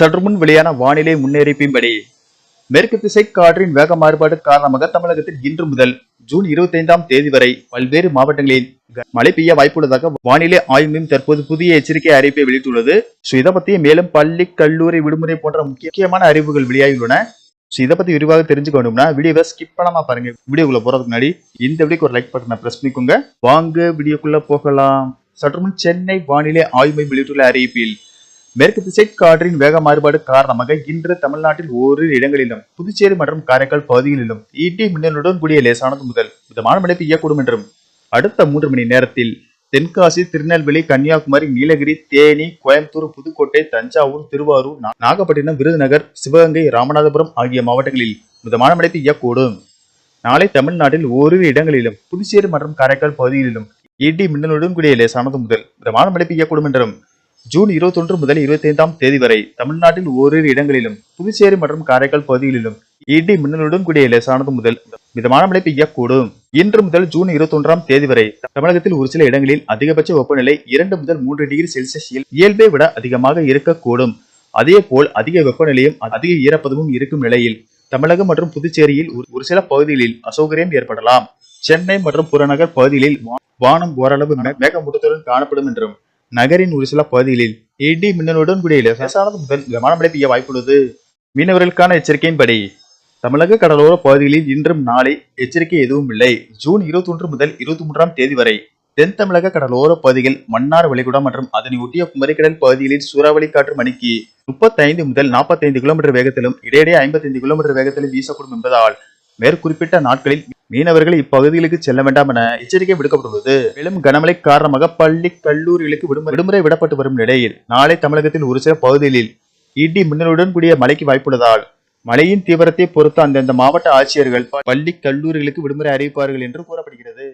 சற்று முன் வெளியான வானிலை முன்னேறிப்பின்படி மேற்கு திசை காற்றின் வேக மாறுபாடு காரணமாக தமிழகத்தில் இன்று முதல் ஜூன் இருபத்தி ஐந்தாம் தேதி வரை பல்வேறு மாவட்டங்களில் மழை பெய்ய வாய்ப்புள்ளதாக வானிலை ஆய்வு மையம் தற்போது புதிய எச்சரிக்கை அறிவிப்பை வெளியிட்டுள்ளது. ஸோ இதை பத்தி மேலும் பள்ளி கல்லூரி விடுமுறை போன்ற முக்கியமான அறிவுகள் வெளியாகியுள்ளன. ஸோ இதை பத்தி விரிவாக தெரிஞ்சுக்கணும்னா வீடியோவை ஸ்கிப் பண்ணாம பாருங்க. வீடியோக்குள்ள போறதுக்கு முன்னாடி இந்த வீடியோக்கு ஒரு லைக் பட்டனை பிரஸ் பண்ணிக்கோங்க. வாங்க வீடியோக்குள்ள போகலாம். சற்றுமுன் சென்னை வானிலை ஆய்வு மையம் வெளியிட்டுள்ள அறிவிப்பில் மேற்கு திசை காற்றின் வேக மாறுபாடு காரணமாக இன்று தமிழ்நாட்டில் ஓரிரு இடங்களிலும் புதுச்சேரி மற்றும் காரைக்கால் பகுதிகளிலும் ஈட்டி மின்னலுடன் கூடிய லேசானது முதல் மிதமான மழை பெய்யக்கூடும் என்றும் அடுத்த மூன்று மணி நேரத்தில் தென்காசி திருநெல்வேலி கன்னியாகுமரி நீலகிரி தேனி கோயம்புத்தூர் புதுக்கோட்டை தஞ்சாவூர் திருவாரூர் நாகப்பட்டினம் விருதுநகர் சிவகங்கை ராமநாதபுரம் ஆகிய மாவட்டங்களில் மிதமான மழை பெய்யக்கூடும் நாளை தமிழ்நாட்டில் ஓரிரு இடங்களிலும் புதுச்சேரி மற்றும் காரைக்கால் பகுதிகளிலும் இடி மின்னலுடன் கூடிய லேசானது முதல் மிதமான மழை பெய்யக்கூடும் என்றும் ஜூன் இருபத்தொன்று முதல் இருபத்தைந்தாம் தேதி வரை தமிழ்நாட்டில் ஓரிரு இடங்களிலும் புதுச்சேரி மற்றும் காரைக்கால் பகுதிகளிலும் இடி மின்னலுடன் கூடிய லேசானது முதல் மிதமான மழை பெய்யக்கூடும். இன்று முதல் ஜூன் இருபத்தொன்றாம் தேதி வரை தமிழகத்தில் ஒரு சில இடங்களில் அதிகபட்ச வெப்பநிலை இரண்டு முதல் மூன்று டிகிரி செல்சியஸ் இயல்பை விட அதிகமாக இருக்கக்கூடும். அதே போல் அதிக வெப்பநிலையும் அதிக ஈரப்பதமும் இருக்கும் நிலையில் தமிழகம் மற்றும் புதுச்சேரியில் ஒரு- சில பகுதிகளில் அசௌகரியம் ஏற்படலாம். சென்னை மற்றும் புறநகர் பகுதிகளில் வானம் ஓரளவு மேகமூட்டத்துடன் காணப்படும் என்றும் நகரின் ஒரு சில பகுதிகளில் இடி மின்னலுடன் கூடிய லேசானது முதல் மிதமான மழை பெய்ய வாய்ப்புள்ளது மீனவர்களுக்கான எச்சரிக்கையின்படி தமிழக கடலோர பகுதிகளில் இன்றும் நாளை எச்சரிக்கை எதுவும் இல்லை. ஜூன் இருபத்தி ஒன்று முதல் இருபத்தி மூன்றாம் தேதி வரை தென் தமிழக கடலோர பகுதிகள் மன்னார் வளைகுடா மற்றும் அதனை ஒட்டிய குமரிக்கடல் பகுதிகளில் சூறாவளி காற்று மணிக்கு முப்பத்தைந்து முதல் நாற்பத்தைந்து கிலோமீட்டர் வேகத்திலும் இடையிடையே ஐம்பத்தைந்து கிலோமீட்டர் வேகத்திலும் வீசக்கூடும் என்பதால் மேற்குறிப்பிட்ட நாட்களில் மீனவர்கள் இப்பகுதிகளுக்கு செல்ல வேண்டாம் என எச்சரிக்கை விடுக்கப்பட்டுள்ளது. மேலும் கனமழை காரணமாக பள்ளி கல்லூரிகளுக்கு விடுமுறை விடுமுறை விடப்பட்டு வரும் நிலையில் நாளை தமிழகத்தில் ஒரு சில பகுதிகளில் இடி மின்னலுடன் கூடிய மழைக்கு வாய்ப்புள்ளதால் மழையின் தீவிரத்தை பொறுத்து அந்தந்த மாவட்ட ஆட்சியர்கள் பள்ளி கல்லூரிகளுக்கு விடுமுறை அறிவிப்பார்கள் என்று கூறப்படுகிறது.